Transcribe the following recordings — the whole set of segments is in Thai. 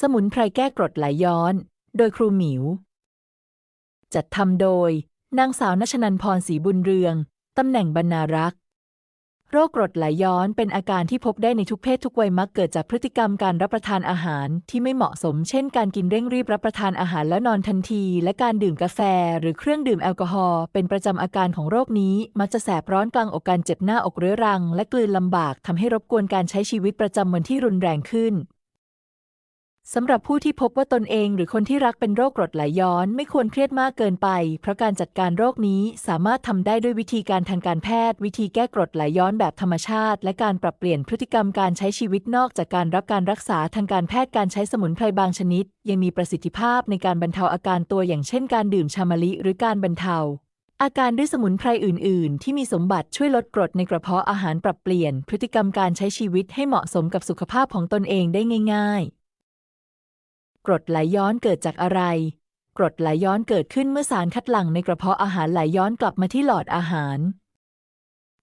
สมุนไพรแก้กรดไหลย้อน โดยครูหมิว จัดทำโดย นางสาวนัชนันพรศรีบุญเรือง ตำแหน่งบรรณารักษ์ โรคกรดไหลย้อนเป็นอาการที่พบได้ในทุกเพศทุกวัยมักเกิดจากพฤติกรรมการรับประทานอาหารที่ไม่เหมาะสม เช่น การกินเร่งรีบรับประทานอาหารแล้วนอนทันที และการดื่มกาแฟ หรือเครื่องดื่มแอลกอฮอล์เป็นประจำอาการของโรคนี้ มักจะแสบร้อนกลางอกการเจ็บหน้าอกเรื้อรัง และกลืนลำบากทำให้รบกวนการใช้ชีวิตประจำวันที่รุนแรงขึ้น สำหรับผู้ที่พบว่าตนเองหรือคนที่รักเป็นโรคกรดไหลย้อนไม่ควรเครียดมากเกินไป เพราะการจัดการโรคนี้สามารถทำได้ด้วยวิธีการทางการแพทย์ วิธีแก้กรดไหลย้อนแบบธรรมชาติ และการปรับเปลี่ยนพฤติกรรมการใช้ชีวิตนอกจากการรับการรักษาทางการแพทย์การใช้สมุนไพรบางชนิด ยังมีประสิทธิภาพในการบรรเทาอาการตัวอย่างเช่น การดื่มชามะลิ หรือการบรรเทาอาการด้วยสมุนไพรอื่น ๆ ที่มีสมบัติช่วยลดกรดในกระเพาะอาหารปรับเปลี่ยน พฤติกรรมการใช้ชีวิตให้เหมาะสมกับสุขภาพของตนเองได้ง่าย ๆ กรดไหลย้อนเกิดจากอะไร กรดไหลย้อนเกิดขึ้นเมื่อสารคัดหลั่งในกระเพาะอาหารไหลย้อนกลับมาที่หลอดอาหาร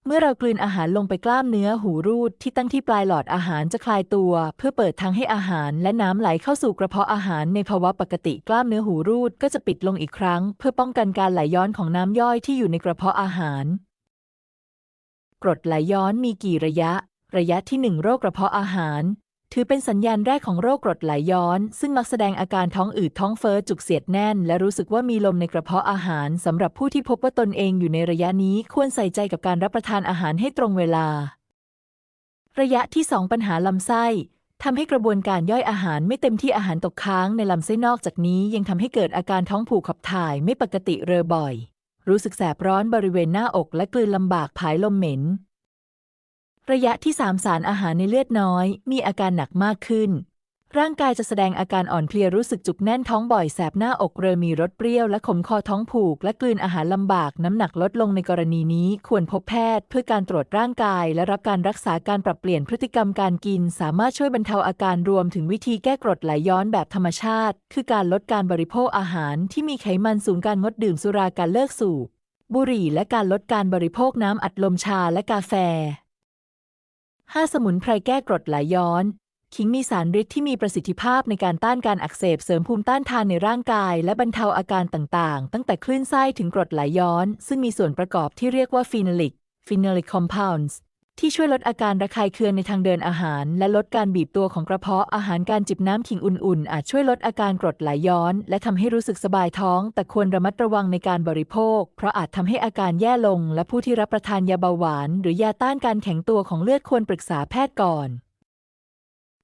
เมื่อเรากลืนอาหารลงไปกล้ามเนื้อหูรูดที่ตั้งที่ปลายหลอดอาหารจะคลายตัว เพื่อเปิดทางให้อาหารและน้ำไหลเข้าสู่กระเพาะอาหารในภาวะปกติกล้ามเนื้อหูรูดก็จะปิดลงอีกครั้ง เพื่อป้องกันการไหลย้อนของน้ำย่อยที่อยู่ในกระเพาะอาหาร กรดไหลย้อนมีกี่ระยะ ระยะที่ 1 โรคกระเพาะอาหาร ถือเป็นสัญญาณแรกของโรคกรดไหลย้อน ซึ่งมักแสดงอาการท้องอืดท้องเฟ้อจุกเสียดแน่น และรู้สึกว่ามีลมในกระเพาะอาหารสำหรับผู้ที่พบว่าตนเองอยู่ในระยะนี้ควรใส่ใจกับการรับประทานอาหารให้ตรงเวลา ระยะที่ 2 ปัญหาลำไส้ทำให้กระบวนการย่อยอาหารไม่เต็มที่อาหารตกค้างในลำไส้นอกจากนี้ ยังทำให้เกิดอาการท้องผูกขับถ่ายไม่ปกติเรอบ่อย รู้สึกแสบร้อนบริเวณหน้าอกและกลืนลำบากผายลมเหม็น ระยะที่ 3 สารอาหารในเลือดน้อย มีอาการหนักมากขึ้น ร่างกายจะแสดงอาการอ่อนเพลียรู้สึกจุกแน่นท้องบ่อยแสบหน้าอกเริ่มมีรสเปรี้ยวและขมคอท้องผูก และกลืนอาหารลำบากน้ำหนักลดลงในกรณีนี้ควรพบแพทย์ เพื่อการตรวจร่างกาย และรับการรักษาการปรับเปลี่ยนพฤติกรรมการกิน สามารถช่วยบรรเทาอาการรวมถึงวิธีแก้กรดไหลย้อนแบบธรรมชาติ คือการลดการบริโภคอาหารที่มีไขมันสูงการงดดื่มสุราการเลิกสูบบุหรี่และการลดการบริโภคน้ำอัดลมชาและกาแฟ 5. สมุนไพรแก้กรดไหลย้อน ขิงมีสารฤทธิ์ที่มีประสิทธิภาพในการต้านการอักเสบเสริมภูมิต้านทานในร่างกาย และบรรเทาอาการต่างๆ ตั้งแต่คลื่นไส้ถึงกรดไหลย้อน ซึ่งมีส่วนประกอบที่เรียกว่าฟีนอลิกฟีนอลิกคอมเพลนส์ ที่ช่วยลดอาการระคายเคืองในทางเดินอาหาร และลดการบีบตัวของกระเพาะอาหารการจิบน้ำขิงอุ่นๆ อาจช่วยลดอาการกรดไหลย้อน และทำให้รู้สึกสบายท้อง แต่ควรระมัดระวังในการบริโภค เพราะอาจทำให้อาการแย่ลง และผู้ที่รับประทานยาเบาหวาน หรือยาต้านการแข็งตัวของเลือดควรปรึกษาแพทย์ก่อน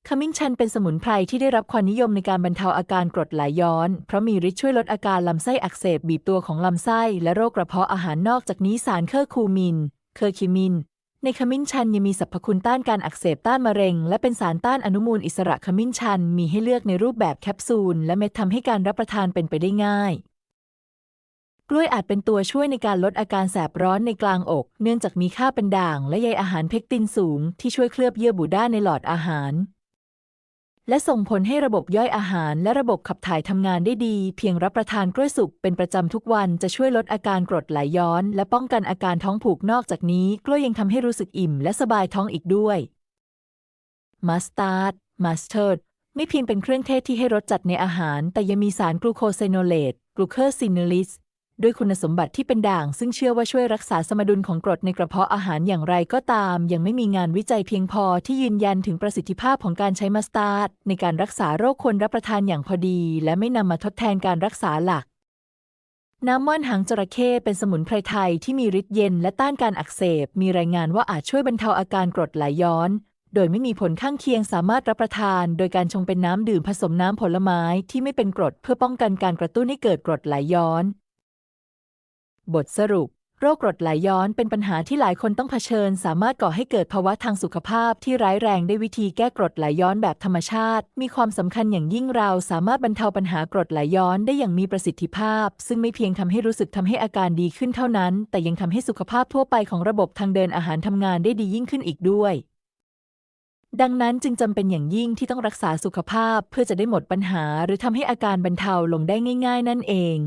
ขมิ้นชันเป็นสมุนไพรที่ได้รับความนิยมในการบรรเทาอาการกรดไหลย้อน เพราะมีฤทธิ์ช่วยลดอาการลำไส้อักเสบบีบตัวของลำไส้ และโรคกระเพาะอาหารนอกจากนี้สารเคอร์คูมิน เคอร์คิมิน ในขมิ้นชันยังมีสรรพคุณต้านการอักเสบต้านมะเร็ง และเป็นสารต้านอนุมูลอิสระขมิ้นชันมีให้เลือกในรูปแบบแคปซูล และเม็ดทำให้การรับประทานเป็นไปได้ง่าย กล้วยอาจเป็นตัวช่วยในการลดอาการแสบร้อนในกลางอก เนื่องจากมีค่าเป็นด่าง และใยอาหารเพกตินสูง ที่ช่วยเคลือบเยื่อบุด้านในหลอดอาหาร และส่งผลให้ระบบย่อยอาหารและระบบขับถ่ายทำงานได้ดี เพียงรับประทานกล้วยสุกเป็นประจำทุกวันจะช่วยลดอาการกรดไหลย้อน และป้องกันอาการท้องผูกนอกจากนี้ กล้วยยังทำให้รู้สึกอิ่มและสบายท้องอีกด้วยมัสตาร์ดมัสเตอร์ดไม่เพียงเป็นเครื่องเทศที่ให้รสจัดในอาหาร แต่ยังมีสารกลูโคไซโนเลตกลูเคอร์ซินลิส ด้วยคุณสมบัติที่เป็นด่าง ซึ่งเชื่อว่าช่วยรักษาสมดุลของกรดในกระเพาะอาหารอย่างไรก็ตาม ยังไม่มีงานวิจัยเพียงพอที่ยืนยันถึงประสิทธิภาพของการใช้มัสตาร์ดในการรักษาโรคควรรับประทานอย่างพอดี และไม่นำมาทดแทนการรักษาหลัก น้ำว่านหางจระเข้เป็นสมุนไพรไทยที่มีฤทธิ์เย็นและต้านการอักเสบ มีรายงานว่าอาจช่วยบรรเทาอาการกรดไหลย้อน โดยไม่มีผลข้างเคียงสามารถรับประทาน โดยการชงเป็นน้ำดื่มผสมน้ำผลไม้ที่ไม่เป็นกรดเพื่อป้องกันการกระตุ้นให้เกิดกรดไหลย้อน บทสรุป โรคกรดไหลย้อนเป็นปัญหาที่หลายคนต้องเผชิญ สามารถก่อให้เกิดภาวะทางสุขภาพที่ร้ายแรงได้วิธีแก้กรดไหลย้อนแบบธรรมชาติ มีความสำคัญอย่างยิ่งเราสามารถบรรเทาปัญหากรดไหลย้อนได้อย่างมีประสิทธิภาพ ซึ่งไม่เพียงทำให้รู้สึกทำให้อาการดีขึ้นเท่านั้น แต่ยังทำให้สุขภาพทั่วไปของระบบทางเดินอาหารทำงานได้ดียิ่งขึ้นอีกด้วยดังนั้นจึงจำเป็นอย่างยิ่งที่ต้องรักษาสุขภาพเพื่อจะได้หมดปัญหา หรือทำให้อาการบรรเทาลงได้ง่าย ๆ นั่นเอง